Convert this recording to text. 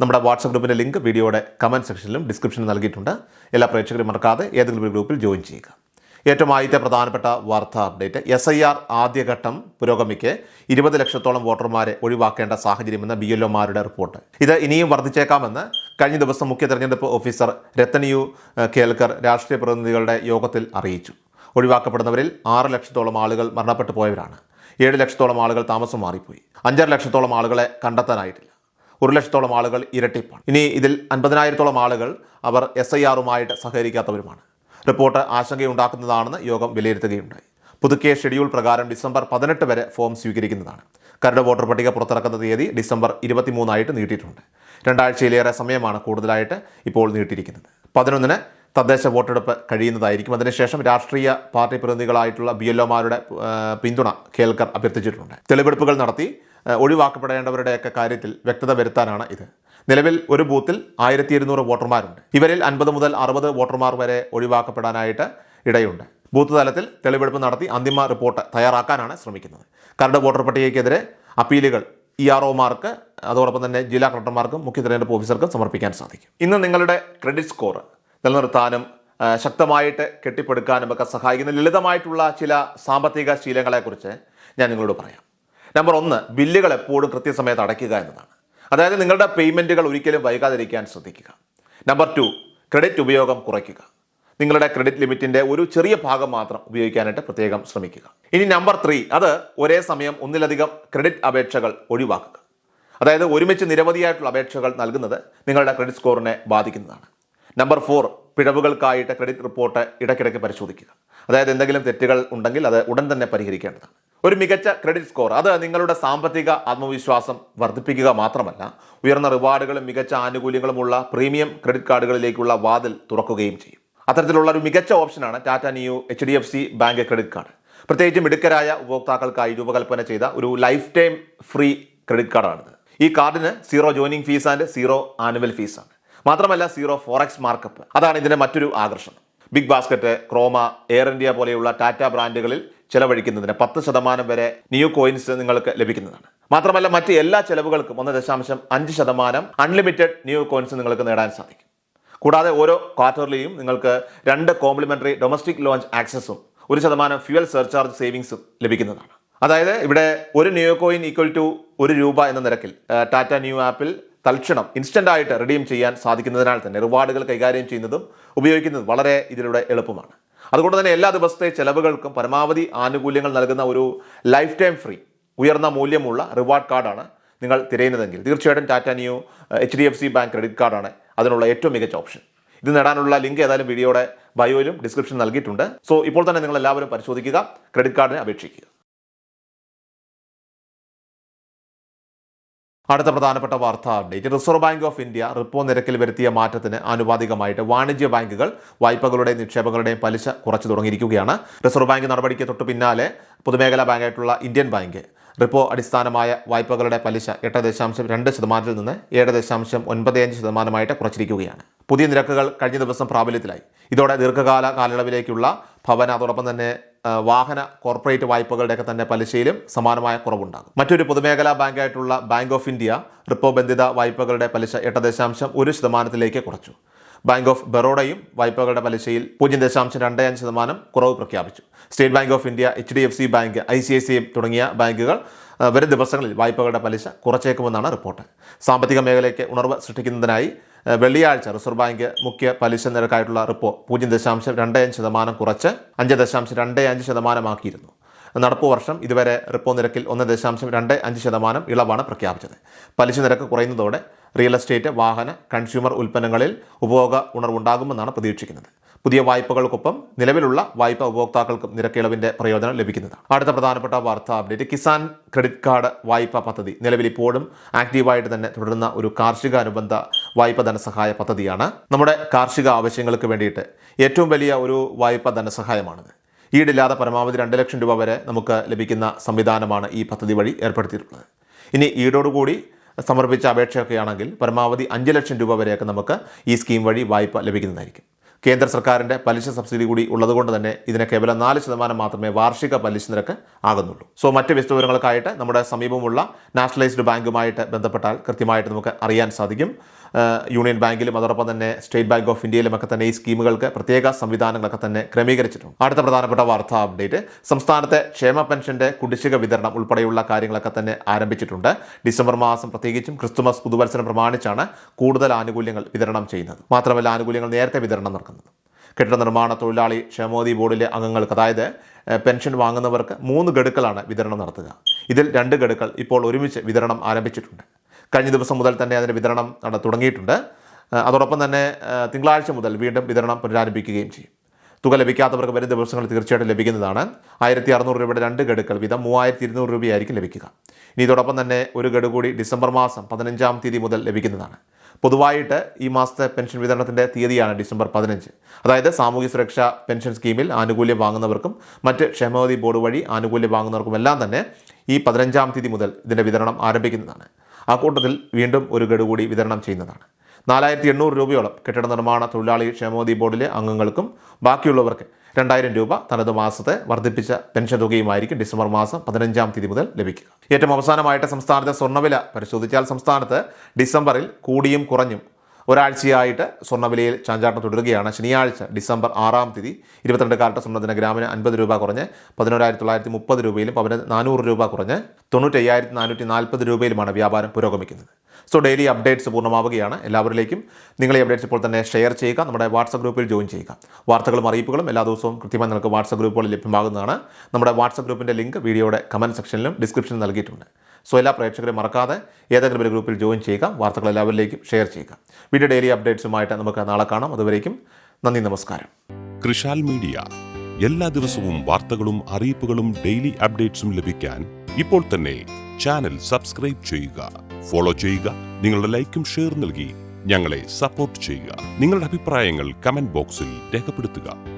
നമ്മുടെ വാട്സപ്പ് ഗ്രൂപ്പിന്റെ ലിങ്ക് വീഡിയോയുടെ കമന്റ് സെക്ഷനിലും ഡിസ്ക്രിപ്ഷനിൽ നൽകിയിട്ടുണ്ട്. എല്ലാ പ്രേക്ഷകരും മറക്കാതെ ഏതെങ്കിലും ഒരു ഗ്രൂപ്പിൽ ജോയിൻ ചെയ്യുക. ഏറ്റവും ആദ്യത്തെ പ്രധാനപ്പെട്ട വാർത്താ അപ്ഡേറ്റ് എസ് ഐ ആർ ആദ്യഘട്ടം പുരോഗമിക്ക് ഇരുപത് ലക്ഷത്തോളം വോട്ടർമാരെ ഒഴിവാക്കേണ്ട സാഹചര്യമെന്ന് ബി എൽ ഒമാരുടെ റിപ്പോർട്ട് ഇത് ഇനിയും വർദ്ധിച്ചേക്കാമെന്ന് കഴിഞ്ഞ ദിവസം മുഖ്യ തെരഞ്ഞെടുപ്പ് ഓഫീസർ രത്തനിയു കേൽക്കർ രാഷ്ട്രീയ പ്രതിനിധികളുടെ യോഗത്തിൽ അറിയിച്ചു. ഒഴിവാക്കപ്പെടുന്നവരിൽ ആറ് ലക്ഷത്തോളം ആളുകൾ മരണപ്പെട്ടു പോയവരാണ് ഏഴ് ലക്ഷത്തോളം ആളുകൾ താമസം മാറിപ്പോയി. അഞ്ചര ലക്ഷത്തോളം ആളുകളെ കണ്ടെത്താനായിട്ടില്ല. ഒരു ലക്ഷത്തോളം ആളുകൾ ഇരട്ടിപ്പാണ്. ഇനി ഇതിൽ അൻപതിനായിരത്തോളം ആളുകൾ അവർ എസ് ഐ ആറുമായിട്ട് സഹകരിക്കാത്തവരുമാണ്. റിപ്പോർട്ട് ആശങ്കയുണ്ടാക്കുന്നതാണെന്ന് യോഗം വിലയിരുത്തുകയുണ്ടായി. പുതുക്കിയ ഷെഡ്യൂൾ പ്രകാരം ഡിസംബർ പതിനെട്ട് വരെ ഫോം സ്വീകരിക്കുന്നതാണ്. കരട് വോട്ടർ പട്ടിക പുറത്തിറക്കുന്ന തീയതി ഡിസംബർ ഇരുപത്തിമൂന്നായിട്ട് നീട്ടിയിട്ടുണ്ട്. രണ്ടാഴ്ചയിലേറെ സമയമാണ് കൂടുതലായിട്ട് ഇപ്പോൾ നീട്ടിയിരിക്കുന്നത്. പതിനൊന്നിന് തദ്ദേശ വോട്ടെടുപ്പ് കഴിയുന്നതായിരിക്കും. അതിനുശേഷം രാഷ്ട്രീയ പാർട്ടി പ്രതിനിധികളായിട്ടുള്ള ബി എൽ ഒമാരുടെ പിന്തുണ കേൾക്കർ അഭ്യർത്ഥിച്ചിട്ടുണ്ട്. തെളിവെടുപ്പുകൾ നടത്തി ഒഴിവാക്കപ്പെടേണ്ടവരുടെയൊക്കെ കാര്യത്തിൽ വ്യക്തത വരുത്താനാണ് ഇത്. നിലവിൽ ഒരു ബൂത്തിൽ ആയിരത്തി ഇരുന്നൂറ് വോട്ടർമാരുണ്ട്. ഇവരിൽ അൻപത് മുതൽ അറുപത് വോട്ടർമാർ വരെ ഒഴിവാക്കപ്പെടാനായിട്ട് ഇടയുണ്ട്. ബൂത്ത് തലത്തിൽ തെളിവെടുപ്പ് നടത്തി അന്തിമ റിപ്പോർട്ട് തയ്യാറാക്കാനാണ് ശ്രമിക്കുന്നത്. കരട് വോട്ടർ പട്ടികയ്ക്കെതിരെ അപ്പീലുകൾ ഇ ആർ ഒമാർക്ക് അതോടൊപ്പം തന്നെ ജില്ലാ കളക്ടർമാർക്കും മുഖ്യ തെരഞ്ഞെടുപ്പ് ഓഫീസർക്കും സമർപ്പിക്കാൻ സാധിക്കും. ഇന്ന് നിങ്ങളുടെ ക്രെഡിറ്റ് സ്കോർ നിലനിർത്താനും ശക്തമായിട്ട് കെട്ടിപ്പടുക്കാനും ഒക്കെ സഹായിക്കുന്ന ലളിതമായിട്ടുള്ള ചില സാമ്പത്തിക ശീലങ്ങളെക്കുറിച്ച് ഞാൻ നിങ്ങളോട് പറയാം. നമ്പർ ഒന്ന് ബില്ലുകൾ എപ്പോഴും കൃത്യസമയത്ത് അടയ്ക്കുക എന്നതാണ്. അതായത് നിങ്ങളുടെ പേയ്മെന്റുകൾ ഒരിക്കലും വൈകാതിരിക്കാൻ ശ്രദ്ധിക്കുക. നമ്പർ ടു ക്രെഡിറ്റ് ഉപയോഗം കുറയ്ക്കുക. നിങ്ങളുടെ ക്രെഡിറ്റ് ലിമിറ്റിന്റെ ഒരു ചെറിയ ഭാഗം മാത്രം ഉപയോഗിക്കാനായിട്ട് പ്രത്യേകം ശ്രമിക്കുക. ഇനി നമ്പർ ത്രീ അത് ഒരേ സമയം ഒന്നിലധികം ക്രെഡിറ്റ് അപേക്ഷകൾ ഒഴിവാക്കുക. അതായത് ഒരുമിച്ച് നിരവധിയായിട്ടുള്ള അപേക്ഷകൾ നൽകുന്നത് നിങ്ങളുടെ ക്രെഡിറ്റ് സ്കോറിനെ ബാധിക്കുന്നതാണ്. നമ്പർ ഫോർ പിഴവുകൾക്കായിട്ട് ക്രെഡിറ്റ് റിപ്പോർട്ട് ഇടയ്ക്കിടയ്ക്ക് പരിശോധിക്കുക. അതായത് എന്തെങ്കിലും തെറ്റുകൾ ഉണ്ടെങ്കിൽ അത് ഉടൻ തന്നെ പരിഹരിക്കേണ്ടതാണ്. ഒരു മികച്ച ക്രെഡിറ്റ് സ്കോർ അത് നിങ്ങളുടെ സാമ്പത്തിക ആത്മവിശ്വാസം വർദ്ധിപ്പിക്കുക മാത്രമല്ല ഉയർന്ന റിവാർഡുകളും മികച്ച ആനുകൂല്യങ്ങളുമുള്ള പ്രീമിയം ക്രെഡിറ്റ് കാർഡുകളിലേക്കുള്ള വാതിൽ തുറക്കുകയും ചെയ്യും. അത്തരത്തിലുള്ള ഒരു മികച്ച ഓപ്ഷനാണ് Tata Neu H D F C bank credit card. പ്രത്യേകിച്ച് മിടുക്കരായ ഉപഭോക്താക്കൾക്കായി രൂപകൽപ്പന ചെയ്ത ഒരു ലൈഫ് ടൈം ഫ്രീ ക്രെഡിറ്റ് കാർഡാണിത്. ഈ കാർഡിന് zero joining fees and zero annual ഫീസാണ്. മാത്രമല്ല സീറോ ഫോറക്സ് മാർക്കപ്പ്. അതാണ് ഇതിന്റെ മറ്റൊരു ആകർഷണം. Big basket Croma air India പോലെയുള്ള ടാറ്റ ബ്രാൻഡുകളിൽ ചെലവഴിക്കുന്നതിന് പത്ത് ശതമാനം വരെ ന്യൂ കോയിൻസ് നിങ്ങൾക്ക് ലഭിക്കുന്നതാണ്. മാത്രമല്ല മറ്റ് എല്ലാ ചെലവുകൾക്കും ഒന്ന് ദശാംശം അഞ്ച് ശതമാനം അൺലിമിറ്റഡ് ന്യൂ കോയിൻസ് നിങ്ങൾക്ക് നേടാൻ സാധിക്കും. കൂടാതെ ഓരോ ക്വാർട്ടറിലെയും നിങ്ങൾക്ക് രണ്ട് കോംപ്ലിമെന്ററി ഡൊമസ്റ്റിക് ലോഞ്ച് ആക്സസും ഒരു ശതമാനം ഫ്യുവൽ സർചാർജ് സേവിങ്സും ലഭിക്കുന്നതാണ്. അതായത് ഇവിടെ ഒരു ന്യൂ കോയിൻ ഈക്വൽ ടു ഒരു രൂപ എന്ന നിരക്കിൽ ടാറ്റ ന്യൂ ആപ്പിൽ തൽക്ഷണം ഇൻസ്റ്റന്റ് ആയിട്ട് റിഡീം ചെയ്യാൻ സാധിക്കുന്നതിനാൽ തന്നെ റിവാർഡുകൾ കൈകാര്യം ചെയ്യുന്നതും ഉപയോഗിക്കുന്നതും വളരെ ഇതിലൂടെ എളുപ്പമാണ്. അതുകൊണ്ട് തന്നെ എല്ലാ ദിവസത്തെ ചെലവുകൾക്കും പരമാവധി ആനുകൂല്യങ്ങൾ നൽകുന്ന ഒരു ലൈഫ് ടൈം ഫ്രീ ഉയർന്ന മൂല്യമുള്ള റിവാർഡ് കാർഡാണ് നിങ്ങൾ തിരയുന്നതെങ്കിൽ. തീർച്ചയായിട്ടും Tata Neu H D F C bank credit കാർഡാണ് അതിനുള്ള ഏറ്റവും മികച്ച ഓപ്ഷൻ. ഇത് നേടാനുള്ള ലിങ്ക് ഏതായാലും വീഡിയോയുടെ ബയോയിലും ഡിസ്ക്രിപ്ഷൻ നൽകിയിട്ടുണ്ട്. സോ ഇപ്പോൾ തന്നെ നിങ്ങൾ എല്ലാവരും പരിശോധിക്കുക ക്രെഡിറ്റ് കാർഡിനെ അപേക്ഷിക്കുക. അടുത്ത പ്രധാനപ്പെട്ട വാർത്താ. Update reserve bank of India repo നിരക്കിൽ വരുത്തിയ മാറ്റത്തിന് ആനുപാതികമായിട്ട് വാണിജ്യ ബാങ്കുകൾ വായ്പകളുടെയും നിക്ഷേപങ്ങളുടെയും പലിശ കുറച്ചു തുടങ്ങിയിരിക്കുകയാണ്. റിസർവ് ബാങ്ക് നടപടിക്ക് തൊട്ടു പിന്നാലെ പൊതുമേഖലാ ബാങ്കായിട്ടുള്ള ഇന്ത്യൻ ബാങ്ക് റിപ്പോ അടിസ്ഥാനമായ വായ്പകളുടെ പലിശ എട്ട് ദശാംശം രണ്ട് ശതമാനത്തിൽ നിന്ന് ഏഴ് ദശാംശം ഒൻപത് അഞ്ച് ശതമാനമായിട്ട് കുറച്ചിരിക്കുകയാണ്. പുതിയ നിരക്കുകൾ കഴിഞ്ഞ ദിവസം പ്രാബല്യത്തിലായി. ഇതോടെ ദീർഘകാല കാലയളവിലേക്കുള്ള ഭവന അതോടൊപ്പം തന്നെ വാഹന കോർപ്പറേറ്റ് വായ്പകളുടെയൊക്കെ തന്നെ പലിശയിലും സമാനമായ കുറവുണ്ടാകും. മറ്റൊരു പൊതുമേഖലാ ബാങ്കായിട്ടുള്ള ബാങ്ക് ഓഫ് ഇന്ത്യ റിപ്പോ ബന്ധിത വായ്പകളുടെ പലിശ എട്ട് ദശാംശം ഒരു ശതമാനത്തിലേക്ക് കുറച്ചു. ബാങ്ക് ഓഫ് ബറോഡയും വായ്പകളുടെ പലിശയിൽ പൂജ്യം ദശാംശം രണ്ട് അഞ്ച് ശതമാനം കുറവ് പ്രഖ്യാപിച്ചു. State bank of India H D F C bank I C I C തുടങ്ങിയ ബാങ്കുകൾ വരും ദിവസങ്ങളിൽ വായ്പകളുടെ പലിശ കുറച്ചേക്കുമെന്നാണ് റിപ്പോർട്ട്. സാമ്പത്തിക മേഖലയ്ക്ക് ഉണർവ് സൃഷ്ടിക്കുന്നതിനായി വെള്ളിയാഴ്ച റിസർവ് ബാങ്ക് മുഖ്യ പലിശ നിരക്കായിട്ടുള്ള റിപ്പോ പൂജ്യം ദശാംശം രണ്ട് അഞ്ച് ശതമാനം കുറച്ച് അഞ്ച് ദശാംശം രണ്ട് അഞ്ച് ശതമാനമാക്കിയിരുന്നു. നടപ്പ് വർഷം ഇതുവരെ റിപ്പോ നിരക്കിൽ ഒന്ന് ദശാംശം രണ്ട് അഞ്ച് ശതമാനം ഇളവാണ് പ്രഖ്യാപിച്ചത്. പലിശ നിരക്ക് കുറയുന്നതോടെ റിയൽ എസ്റ്റേറ്റ് വാഹന കൺസ്യൂമർ ഉൽപ്പന്നങ്ങളിൽ ഉപഭോഗ ഉണർവുണ്ടാകുമെന്നാണ് പ്രതീക്ഷിക്കുന്നത്. പുതിയ വായ്പകൾക്കൊപ്പം നിലവിലുള്ള വായ്പ ഉപഭോക്താക്കൾക്കും നിരക്കിളവിന്റെ പ്രയോജനം ലഭിക്കുന്നതാണ് അടുത്ത പ്രധാനപ്പെട്ട വാർത്താ അപ്ഡേറ്റ്. കിസാൻ ക്രെഡിറ്റ് കാർഡ് വായ്പ പദ്ധതി. നിലവിൽ ഇപ്പോഴും ആക്റ്റീവായിട്ട് തന്നെ തുടരുന്ന ഒരു കാർഷിക അനുബന്ധ വായ്പ ധനസഹായ പദ്ധതിയാണ് നമ്മുടെ കാർഷിക ആവശ്യങ്ങൾക്ക് വേണ്ടിയിട്ട് ഏറ്റവും വലിയ ഒരു വായ്പ ധനസഹായമാണിത്. ഈടില്ലാതെ പരമാവധി രണ്ട് ലക്ഷം രൂപ വരെ നമുക്ക് ലഭിക്കുന്ന സംവിധാനമാണ് ഈ പദ്ധതി വഴി ഏർപ്പെടുത്തിയിട്ടുള്ളത്. ഇനി ഈടോടുകൂടി സമർപ്പിച്ച അപേക്ഷയൊക്കെയാണെങ്കിൽ പരമാവധി അഞ്ച് ലക്ഷം രൂപ വരെയൊക്കെ നമുക്ക് ഈ സ്കീം വഴി വായ്പ ലഭിക്കുന്നതായിരിക്കും. കേന്ദ്ര സർക്കാരിന്റെ പലിശ സബ്സിഡി കൂടി ഉള്ളതുകൊണ്ട് തന്നെ ഇതിന് കേവലം നാല് ശതമാനം മാത്രമേ വാർഷിക പലിശ നിരക്ക് ആകുന്നുള്ളൂ. സോ മറ്റ് വിശദവിവരങ്ങൾക്കായിട്ട് നമ്മുടെ സമീപമുള്ള നാഷണലൈസ്ഡ് ബാങ്കുമായിട്ട് ബന്ധപ്പെട്ടാൽ കൃത്യമായിട്ട് നമുക്ക് അറിയാൻ സാധിക്കും. യൂണിയൻ ബാങ്കിലും അതോടൊപ്പം തന്നെ സ്റ്റേറ്റ് ബാങ്ക് ഓഫ് ഇന്ത്യയിലും ഒക്കെ തന്നെ ഈ സ്കീമുകൾക്ക് പ്രത്യേക സംവിധാനങ്ങളൊക്കെ തന്നെ ക്രമീകരിച്ചിട്ടുണ്ട്. അടുത്ത പ്രധാനപ്പെട്ട വാർത്താ അപ്ഡേറ്റ്. സംസ്ഥാനത്തെ ക്ഷേമ പെൻഷന്റെ കുടിശ്ശിക വിതരണം ഉൾപ്പെടെയുള്ള കാര്യങ്ങളൊക്കെ തന്നെ ആരംഭിച്ചിട്ടുണ്ട്. ഡിസംബർ മാസം പ്രത്യേകിച്ചും ക്രിസ്തുമസ് പുതുവത്സരം പ്രമാണിച്ചാണ് കൂടുതൽ ആനുകൂല്യങ്ങൾ വിതരണം ചെയ്യുന്നത്. മാത്രമല്ല ആനുകൂല്യങ്ങൾ നേരത്തെ വിതരണം നടക്കുന്നത്. കെട്ടിട നിർമ്മാണ തൊഴിലാളി ക്ഷേമോദി ബോർഡിലെ അംഗങ്ങൾക്ക് അതായത് പെൻഷൻ വാങ്ങുന്നവർക്ക് മൂന്ന് ഗഡുക്കളാണ് വിതരണം നടത്തുക. ഇതിൽ രണ്ട് ഗഡുക്കൾ ഇപ്പോൾ ഒരുമിച്ച് വിതരണം ആരംഭിച്ചിട്ടുണ്ട്. കഴിഞ്ഞ ദിവസം മുതൽ തന്നെ അതിന്റെ വിതരണം തുടങ്ങിയിട്ടുണ്ട്. അതോടൊപ്പം തന്നെ തിങ്കളാഴ്ച മുതൽ വീണ്ടും വിതരണം പുനരാരംഭിക്കുകയും ചെയ്യും. തുക ലഭിക്കാത്തവർക്ക് വരും ദിവസങ്ങളിൽ തീർച്ചയായിട്ടും ലഭിക്കുന്നതാണ്. ആയിരത്തി അറുന്നൂറ് രൂപയുടെ രണ്ട് ഗഡുക്കൾ വീതം മൂവായിരത്തി ഇരുന്നൂറ് രൂപയായിരിക്കും ലഭിക്കുക. ഇനി ഇതോടൊപ്പം തന്നെ ഒരു ഗഡു കൂടി ഡിസംബർ മാസം പതിനഞ്ചാം തീയതി മുതൽ ലഭിക്കുന്നതാണ്. പൊതുവായിട്ട് ഈ മാസത്തെ പെൻഷൻ വിതരണത്തിന്റെ തീയതിയാണ് ഡിസംബർ പതിനഞ്ച്. അതായത് സാമൂഹ്യ സുരക്ഷാ പെൻഷൻ സ്കീമിൽ ആനുകൂല്യം വാങ്ങുന്നവർക്കും മറ്റ് ക്ഷേമവതി ബോർഡ് വഴി ആനുകൂല്യം വാങ്ങുന്നവർക്കുമെല്ലാം തന്നെ ഈ പതിനഞ്ചാം തീയതി മുതൽ ഇതിന്റെ വിതരണം ആരംഭിക്കുന്നതാണ്. ആ കൂട്ടത്തിൽ വീണ്ടും ഒരു ഗഡു കൂടി വിതരണം ചെയ്യുന്നതാണ്. നാലായിരത്തി എണ്ണൂറ് രൂപയോളം കെട്ടിട നിർമ്മാണ തൊഴിലാളി ക്ഷേമനിധി ബോർഡിലെ അംഗങ്ങൾക്കും ബാക്കിയുള്ളവർക്ക് രണ്ടായിരം രൂപ തനത് മാസത്തെ വർദ്ധിപ്പിച്ച പെൻഷൻ തുകയുമായിരിക്കും ഡിസംബർ മാസം പതിനഞ്ചാം തീയതി മുതൽ ലഭിക്കുക. ഏറ്റവും അവസാനമായിട്ട് സംസ്ഥാനത്തെ സ്വർണവില പരിശോധിച്ചാൽ സംസ്ഥാനത്ത് ഡിസംബറിൽ കൂടിയും കുറഞ്ഞും ഒരാഴ്ചയായിട്ട് സ്വർണവിലയിൽ ചാഞ്ചാട്ടം തുടരുകയാണ്. ശനിയാഴ്ച ഡിസംബർ ആറാം തീയതി ഇരുപത്തിരണ്ട് കാലത്തെ സ്വർണത്തിന് ഗ്രാമിന് അൻപത് രൂപ കുറഞ്ഞ് പതിനോരായിരത്തി തൊള്ളായിരത്തി മുപ്പത് രൂപയിലും പവന് നാനൂറ് രൂപ കുറഞ്ഞ് തൊണ്ണൂറ്റയ്യായിരത്തി നാനൂറ്റി നാൽപ്പത് രൂപയിലുമാണ് വ്യാപാരം പുരോഗമിക്കുന്നത്. സോ ഡെയിലി അപ്ഡേറ്റ്സ് പൂർണമാവുകയാണ്. എല്ലാവരിലേക്കും നിങ്ങൾ ഈ അപ്ഡേറ്റ്സ് ഇപ്പോൾ തന്നെ ഷെയർ ചെയ്യുക നമ്മുടെ വാട്സപ്പ് ഗ്രൂപ്പിൽ ജോയിൻ ചെയ്യുക. വാർത്തകളും അറിയിപ്പുകളും എല്ലാ ദിവസവും കൃത്യമായി നിങ്ങൾക്ക് വാട്സപ്പ് ഗ്രൂപ്പുകളിൽ ലഭ്യമാകുന്നതാണ്. നമ്മുടെ വാട്സപ്പ് ഗ്രൂപ്പിന്റെ ലിങ്ക് വീഡിയോയുടെ കമന്റ് സെക്ഷനിലും ഡിസ്ക്രിപ്ഷനിലും നൽകിയിട്ടുണ്ട്. സോ എല്ലാ പ്രേക്ഷകരും മറക്കാതെ ഏതെങ്കിലും ഒരു ഗ്രൂപ്പിൽ ജോയിൻ ചെയ്യുക വാർത്തകൾ എല്ലാവരിലേക്കും ഷെയർ ചെയ്യുക. വീഡിയോ ഡെയിലി അപ്ഡേറ്റ്സുമായിട്ട് നമുക്ക് നാളെ കാണാം. അതുവരേക്കും നന്ദി നമസ്കാരം. കൃഷാൽ മീഡിയ. എല്ലാ ദിവസവും വാർത്തകളും അറിയിപ്പുകളും ഡെയിലി അപ്ഡേറ്റ്സും ലഭിക്കാൻ ഇപ്പോൾ തന്നെ ചാനൽ സബ്സ്ക്രൈബ് ചെയ്യുക. ഫോളോ ചെയ്യുക. നിങ്ങളുടെ ലൈക്കും ഷെയർ നൽകി ഞങ്ങളെ സപ്പോർട്ട് ചെയ്യുക. നിങ്ങളുടെ അഭിപ്രായങ്ങൾ കമന്റ് ബോക്സിൽ രേഖപ്പെടുത്തുക.